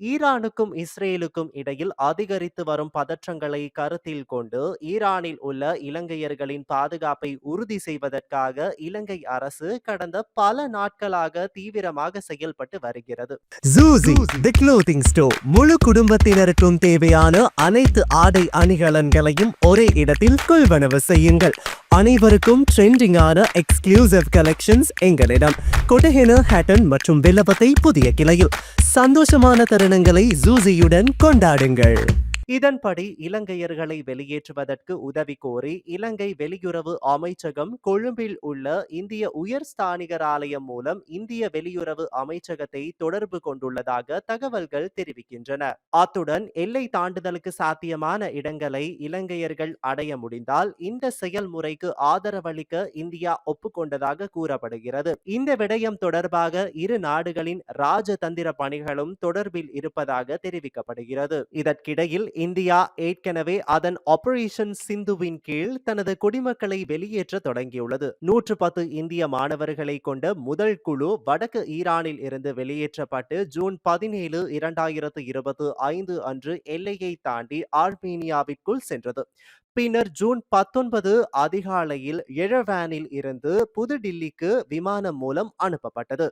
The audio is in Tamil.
ஈரானுக்கும் இஸ்ரேலுக்கும் இடையில் அதிகரித்து வரும் பதற்றங்களை கருத்தில் கொண்டு ஈரானில் உள்ள இலங்கையர்களின் பாதுகாப்பை உறுதி செய்வதற்காக இலங்கை அரசு கடந்த பல நாட்களாக தீவிரமாக செயல்பட்டு வருகிறது. தி முழு குடும்பத்தினருக்கும் தேவையான அனைத்து ஆடை அணிகலன்களையும் ஒரே இடத்தில் கொள்வனவு செய்யுங்கள். அனைவருக்கும் ட்ரெண்டிங்கான எக்ஸ்க்ளூசிவ் கலெக்ஷன்ஸ் எங்களிடம். கொட்டஹென ஹேட்டன் மற்றும் வில்லபத்தை புதிய கிளையில். சந்தோஷமான தருணங்களை ஜூசியுடன் கொண்டாடுங்கள். இதன்படி இலங்கையர்களை வெளியேற்றுவதற்கு உதவி கோரி இலங்கை வெளியுறவு அமைச்சகம் கொழும்பில் உள்ள இந்திய உயர் ஸ்தானிகர் ஆலயம் மூலம் இந்திய வெளியுறவு அமைச்சகத்தை தொடர்பு கொண்டுள்ளதாக தகவல்கள் தெரிவிக்கின்றன. அத்துடன் எல்லை தாண்டுதலுக்கு சாத்தியமான இடங்களை இலங்கையர்கள் அடைய முடிந்தால் இந்த செயல்முறைக்கு ஆதரவளிக்க இந்தியா ஒப்புக்கொண்டதாக கூறப்படுகிறது. இந்த விடயம் தொடர்பாக இரு நாடுகளின் ராஜதந்திர பணிகளும் தொடர்பில் இருப்பதாக தெரிவிக்கப்படுகிறது. இதற்கிடையில் இந்தியா ஏற்கனவே அதன் ஆபரேஷன் சிந்துவின் கீழ் தனது குடிமக்களை வெளியேற்ற தொடங்கியுள்ளது. நூற்று பத்து இந்திய மாணவர்களை கொண்ட முதல் குழு வடக்கு ஈரானில் இருந்து வெளியேற்றப்பட்டு ஜூன் பதினேழு இரண்டாயிரத்து இருபத்தி ஐந்து அன்று எல்லையை தாண்டி ஆர்மீனியாவிற்குள் சென்றது. பின்னர் ஜூன் பத்தொன்பது அதிகாலையில் எழவேனில் இருந்து புதுடில்லிக்கு விமானம் மூலம் அனுப்பப்பட்டது.